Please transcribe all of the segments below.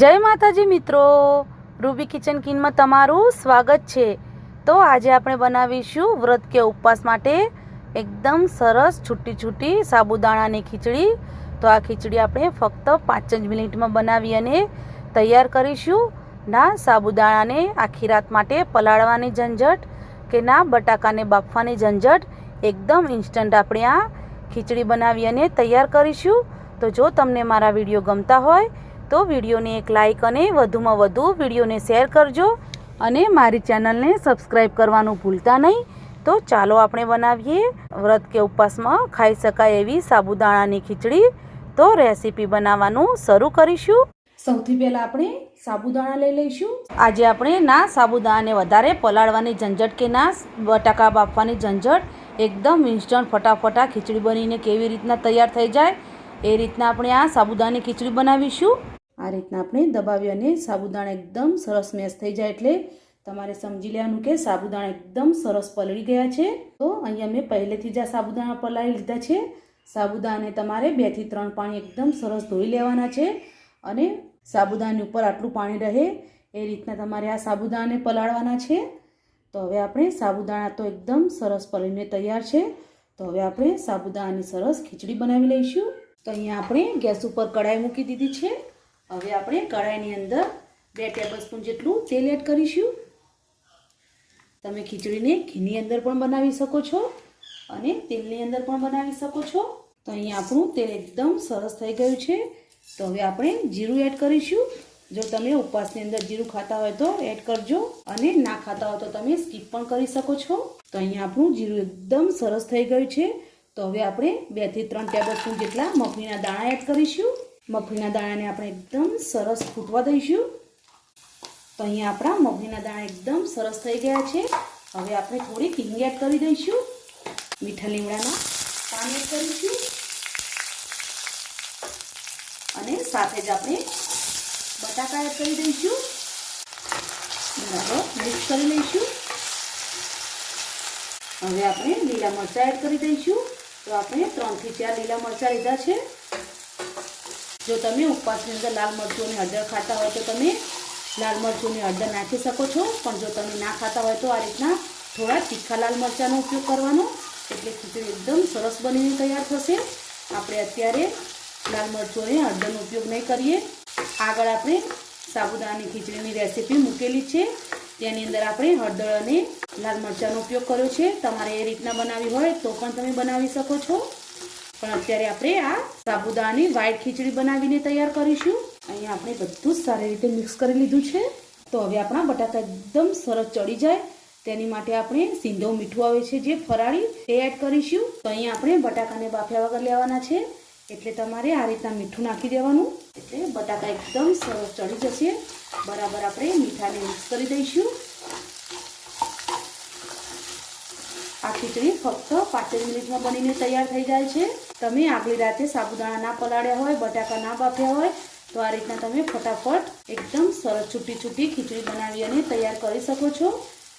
જય માતાજી મિત્રો. રૂબી કિચન કિનમાં તમારું સ્વાગત છે. તો આજે આપણે બનાવીશું વ્રત કે ઉપવાસ માટે એકદમ સરસ છૂટી છૂટી સાબુદાણાની ખીચડી. તો આ ખીચડી આપણે ફક્ત પાંચ જ મિનિટમાં બનાવી અને તૈયાર કરીશું. ના સાબુદાણાને આખી રાત માટે પલાળવાની ઝંઝટ કે ના બટાકાને બાફવાની ઝંઝટ એકદમ ઇન્સ્ટન્ટ આપણે આ ખીચડી બનાવી અને તૈયાર કરીશું. તો જો તમને મારા વીડિયો ગમતા હોય તો વિડીયોને એક લાઇક અને વધુમાં વધુ વિડીયોને શેર કરજો અને મારી ચેનલને સબસ્ક્રાઈબ કરવાનું ભૂલતા નહીં. તો ચાલો આપણે બનાવીએ વ્રત કે ઉપવાસમાં ખાઈ શકાય એવી સાબુદાણાની ખીચડી. તો રેસીપી બનાવવાનું શરૂ કરીશું. સૌથી પહેલાં આપણે સાબુદાણા લઈ લઈશું. આજે આપણે ના સાબુદાણાને વધારે પલાળવાની ઝંઝટ કે ના બટાકા બાફવાની ઝંઝટ એકદમ ઇન્સ્ટન્ટ ફટાફટ ખીચડી બનીને કેવી રીતના તૈયાર થઈ જાય એ રીતના આપણે આ સાબુદાણાની ખીચડી બનાવીશું. આ રીતના આપણે દબાવી અને સાબુદાણા એકદમ સરસ મેશ થઈ જાય એટલે તમારે સમજી લેવાનું કે સાબુદાણા એકદમ સરસ પલળી ગયા છે. તો અહીંયા મેં પહેલેથી જ આ સાબુદાણા પલાળી લીધા છે. સાબુદાણાને તમારે બેથી ત્રણ પાણી એકદમ સરસ ધોઈ લેવાના છે અને સાબુદાણાની ઉપર આટલું પાણી રહે એ રીતના તમારે આ સાબુદાણાને પલાળવાના છે. તો હવે આપણે સાબુદાણા તો એકદમ સરસ પલળીને તૈયાર છે. તો હવે આપણે સાબુદાણાની સરસ ખીચડી બનાવી લઈશું. તો અહીંયા આપણે ગેસ ઉપર કઢાઈ મૂકી દીધી છે. હવે આપણે કઢાઈની અંદર બે ટેબલ સ્પૂન જેટલું તેલ એડ કરીશું. તમે ખીચડીને ઘીની અંદર પણ બનાવી શકો છો અને તેલની અંદર પણ બનાવી શકો છો. તો અહીં આપણું તેલ એકદમ સરસ થઈ ગયું છે. તો હવે આપણે જીરું એડ કરીશું. જો તમે ઉપવાસની અંદર જીરું ખાતા હોય તો એડ કરજો અને ના ખાતા હોય તો તમે સ્કીપ પણ કરી શકો છો. તો અહીંયા આપણું જીરું એકદમ સરસ થઈ ગયું છે. તો હવે આપણે બેથી ત્રણ ટેબલ સ્પૂન જેટલા મગફળીના દાણા એડ કરીશું. મગફળીના દાણાને આપણે એકદમ સરસ ફૂટવા દઈશું. તો અહીંયા આપણા મગફળીના દાણા એકદમ સરસ થઈ ગયા છે. હવે આપણે થોડી હિંગ એડ કરી દઈશું. મીઠા લીમડાના પાન એડ કરીશું. અને સાથે જ આપણે બટાકા એડ કરી દઈશું. બરાબર મિક્સ કરી લઈશું. હવે આપણે લીલા મરચાં એડ કરી દઈશું. તો આપણે ત્રણથી ચાર લીલા મરચાં લીધા છે. જો તમે ઉપવાસની અંદર લાલ મરચું અને હળદર ખાતા હોય તો તમે લાલ મરચું અને હળદર નાખી શકો છો. પણ જો તમે ના ખાતા હોય તો આ રીતના થોડા તીખા લાલ મરચાંનો ઉપયોગ કરવાનો. એટલે ખીચડી એકદમ સરસ બનીને તૈયાર થશે. આપણે અત્યારે લાલ મરચું અને હળદરનો ઉપયોગ નહીં કરીએ. આગળ આપણે સાબુદાણાની ખીચડીની રેસીપી મૂકેલી છે. તેની અંદર આપણે હળદર અને લાલ મરચાંનો ઉપયોગ કર્યો છે. તમારે એ રીતના બનાવી હોય તો પણ તમે બનાવી શકો છો. પણ અત્યારે આપણે આ સાબુદાની વ્હાઈટ ખીચડી બનાવીને તૈયાર કરીશું. અહીંયા આપણે બધું જ સારી રીતે મિક્સ કરી લીધું છે. તો હવે આપણા બટાકા એકદમ સરસ ચડી જાય. તેની માટે આપણે સિંધો મીઠું આવે છે જે ફરાળી તે એડ કરીશું. તો અહીંયા આપણે બટાકાને બાફ્યા વગર લેવાના છે. એટલે તમારે આ રીતના મીઠું નાખી દેવાનું. એટલે બટાકા એકદમ સરસ ચડી જશે. બરાબર આપણે મીઠાને મિક્સ કરી દઈશું. આ ખીચડી ફક્ત પાંચ મિનિટમાં બનીને તૈયાર થઈ જાય છે. તમે આગલી રાતે સાબુદાણા ના પલાળ્યા હોય, બટાકા ના બાફ્યા હોય, તો આ રીતના તમે ફટાફટ એકદમ સરસ છૂટી છૂટી ખીચડી બનાવી અને તૈયાર કરી શકો છો.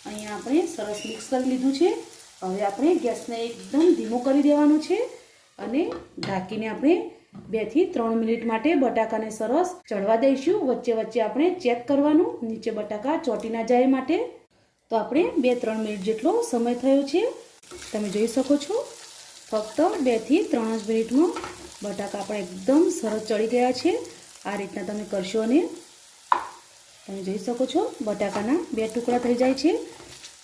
અહીંયા આપણે સરસ મિક્સ કરી લીધું છે. હવે આપણે ગેસને એકદમ ધીમો કરી દેવાનું છે અને ઢાંકીને આપણે બેથી ત્રણ મિનિટ માટે બટાકાને સરસ ચડવા દઈશું. વચ્ચે વચ્ચે આપણે ચેક કરવાનું, નીચે બટાકા ચોટી ના જાય માટે. તો આપણે બે ત્રણ મિનિટ જેટલો સમય થયો છે. તમે જોઈ શકો છો. ફક્ત બેથી ત્રણ જ મિનિટમાં બટાકા આપણે એકદમ સરસ ચડી ગયા છે. આ રીતના તમે કરશો અને તમે જોઈ શકો છો, બટાકાના બે ટુકડા થઈ જાય છે.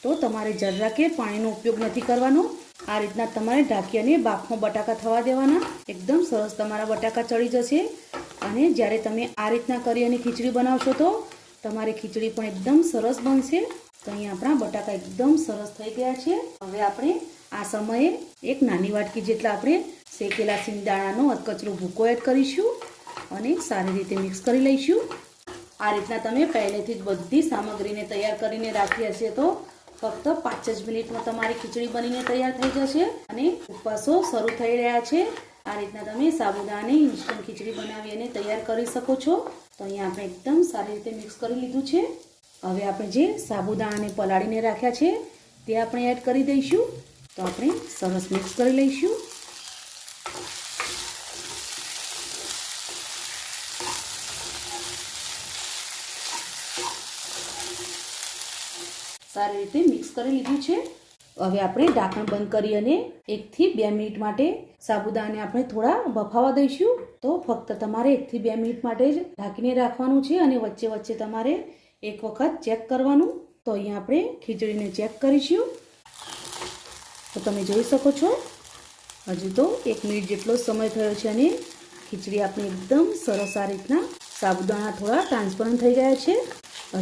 તો તમારે જરા કે પાણીનો ઉપયોગ નથી કરવાનો. આ રીતના તમારે ઢાંકી અને બાફમાં બટાકા થવા દેવાના. એકદમ સરસ તમારા બટાકા ચડી જશે. અને જ્યારે તમે આ રીતના કરી અને ખીચડી બનાવશો તો તમારી ખીચડી પણ એકદમ સરસ બનશે. તો અહીં આપણા બટાકા એકદમ સરસ થઈ ગયા છે. હવે આપણે આ સમયે એક નાની વાટકી જેટલા આપણે શેકેલા સિંગદાણાનો અધકચરો ભૂકો એડ કરીશું અને સારી રીતે મિક્સ કરી લઈશું. આ રીતના તમે પહેલેથી જ બધી સામગ્રીને તૈયાર કરીને રાખી હશે તો ફક્ત પાંચ જ મિનિટમાં તમારી ખીચડી બનીને તૈયાર થઈ જશે અને ઉપવાસો શરૂ થઈ રહ્યા છે. આ રીતના તમે સાબુદાને ઇન્સ્ટન્ટ ખીચડી બનાવી અને તૈયાર કરી શકો છો. તો અહીંયા આપણે એકદમ સારી રીતે મિક્સ કરી લીધું છે. હવે આપણે જે સાબુદાણાને પલાળીને રાખ્યા છે તે આપણે એડ કરી દઈશું. તો આપણે સરસ મિક્સ કરી લઈશું. સારી રીતે મિક્સ કરી લીધું છે. હવે આપણે ઢાંકણ બંધ કરી અને એકથી બે મિનિટ માટે સાબુદાને આપણે થોડા બફાવા દઈશું. તો ફક્ત તમારે એકથી બે મિનિટ માટે જ ઢાંકીને રાખવાનું છે અને વચ્ચે વચ્ચે તમારે એક વખત ચેક કરવાનું. તો અહીંયા આપણે ખીચડીને ચેક કરીશું. તો તમે જોઈ શકો છો. હજુ તો એક મિનિટ જેટલો સમય થયો છે અને ખીચડી આપણી એકદમ સરસ આ રીતના સાબુદાણા થોડા ટ્રાન્સપરન્ટ થઈ ગયા છે.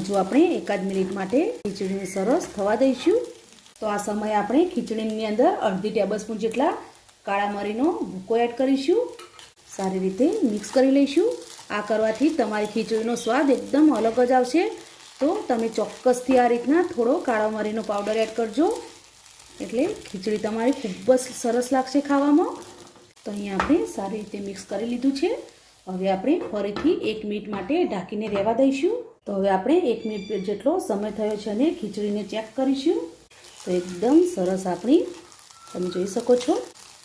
હજુ આપણે એકાદ મિનિટ માટે ખીચડીને સરસ થવા દઈશું. તો આ સમયે આપણે ખીચડીની અંદર અડધી ટેબલ સ્પૂન જેટલા કાળા મરીનો ભૂકો એડ કરીશું. સારી રીતે મિક્સ કરી લઈશું. આ કરવાથી તમારી ખીચડીનો સ્વાદ એકદમ અલગ જ આવશે. તો તમે ચોક્કસથી આ રીતના થોડો કાળા મરીનો પાવડર એડ કરજો. એટલે ખીચડી તમારી ખૂબ જ સરસ લાગશે ખાવામાં. તો અહીંયા આપણે સારી રીતે મિક્સ કરી લીધું છે. હવે આપણે ફરીથી એક મિનિટ માટે ઢાંકીને રહેવા દઈશું. તો હવે આપણે એક મિનિટ જેટલો સમય થયો છે અને ખીચડીને ચેક કરીશું. તો એકદમ સરસ આપણી, તમે જોઈ શકો છો,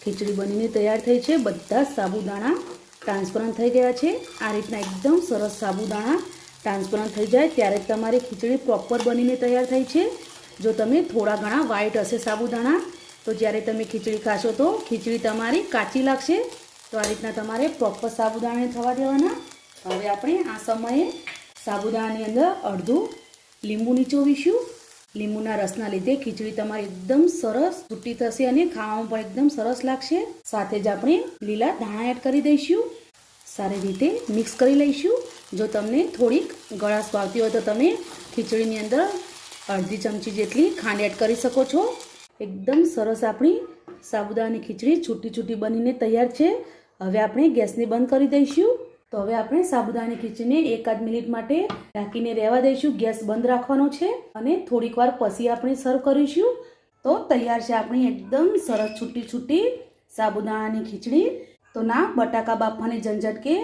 ખીચડી બનીને તૈયાર થઈ છે. બધા સાબુદાણા ટ્રાન્સપરન્ટ થઈ ગયા છે. આ રીતના એકદમ સરસ સાબુદાણા ટ્રાન્સપરન્ટ થઈ જાય ત્યારે તમારી ખીચડી પ્રોપર બનીને તૈયાર થઈ છે. જો તમે થોડા ઘણા વ્હાઈટ હશે સાબુદાણા, તો જ્યારે તમે ખીચડી ખાશો તો ખીચડી તમારી કાચી લાગશે. તો આ રીતના તમારે પ્રોપર સાબુદાણાને થવા દેવાના. હવે આપણે આ સમયે સાબુદાણાની અંદર અડધું લીંબુ નીચોવીશું. લીંબુના રસના લીધે ખીચડી તમારી એકદમ સરસ છૂટી થશે અને ખાવામાં પણ એકદમ સરસ લાગશે. સાથે જ આપણે લીલા ધાણા એડ કરી દઈશું. સારી રીતે મિક્સ કરી લઈશું. જો તમને થોડીક ગળાશ ભાવતી હોય તો તમે ખીચડીની અંદર અડધી ચમચી જેટલી ખાંડ એડ કરી શકો છો. એકદમ સરસ આપણી સાબુદાની ખીચડી છૂટી છૂટી બનીને તૈયાર છે. હવે આપણે ગેસને બંધ કરી દઈશું. તો હવે આપણે સાબુદાની ખીચડીને એકાદ મિનિટ માટે ઢાંકીને રહેવા દઈશું. ગેસ બંધ રાખવાનો છે અને થોડીક વાર પછી આપણે સર્વ કરીશું. તો તૈયાર છે આપણી એકદમ સરસ છૂટી છૂટી સાબુદાણાની ખીચડી. તો ના, બટાકા બાફવાની ઝંઝટ કે?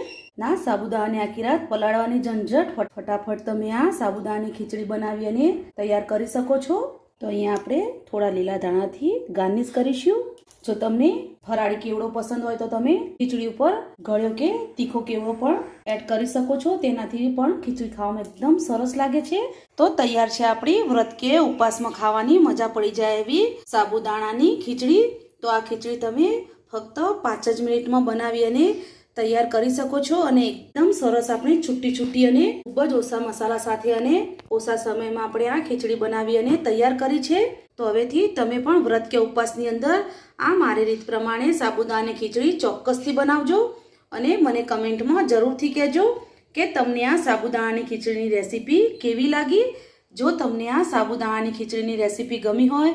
ના, સાબુદાણાની આખી રાત પલાળવાની ઝંઝટ, ફટ, ફટાફટ તમે આ સાબુદાણાની ખીચડી બનાવી અને તૈયાર કરી શકો છો. તો અહીંયા આપણે થોડા લીલા ધાણાથી ગાર્નિશ કરીશું. જો તમને ફરાળી કેવડો પસંદ હોય તો તમે ખીચડી ઉપર ગળ્યો કે તીખો કેવડો પણ એડ કરી શકો છો. તેનાથી પણ ખીચડી ખાવામાં એકદમ સરસ લાગે છે. તો તૈયાર છે આપણી વ્રત કે ઉપવાસમાં ખાવાની, મજા પડી જાય એવી સાબુદાણાની ખીચડી. તો આ ખીચડી તમે ફક્ત પાંચ જ મિનિટમાં બનાવી અને તૈયાર કરી શકો છો અને એકદમ સરસ આપણે છૂટી છૂટી અને ખૂબ જ ઓછા મસાલા સાથે અને ઓછા સમયમાં આપણે આ ખીચડી બનાવી અને તૈયાર કરી છે. તો હવેથી તમે પણ વ્રત કે ઉપવાસની અંદર આ મારી રીત પ્રમાણે સાબુદાને ખીચડી ચોક્કસથી બનાવજો અને મને કમેન્ટમાં જરૂરથી કહેજો કે તમને આ સાબુદાણાની ખીચડીની રેસીપી કેવી લાગી? જો તમને આ સાબુદાણાની ખીચડીની રેસીપી ગમી હોય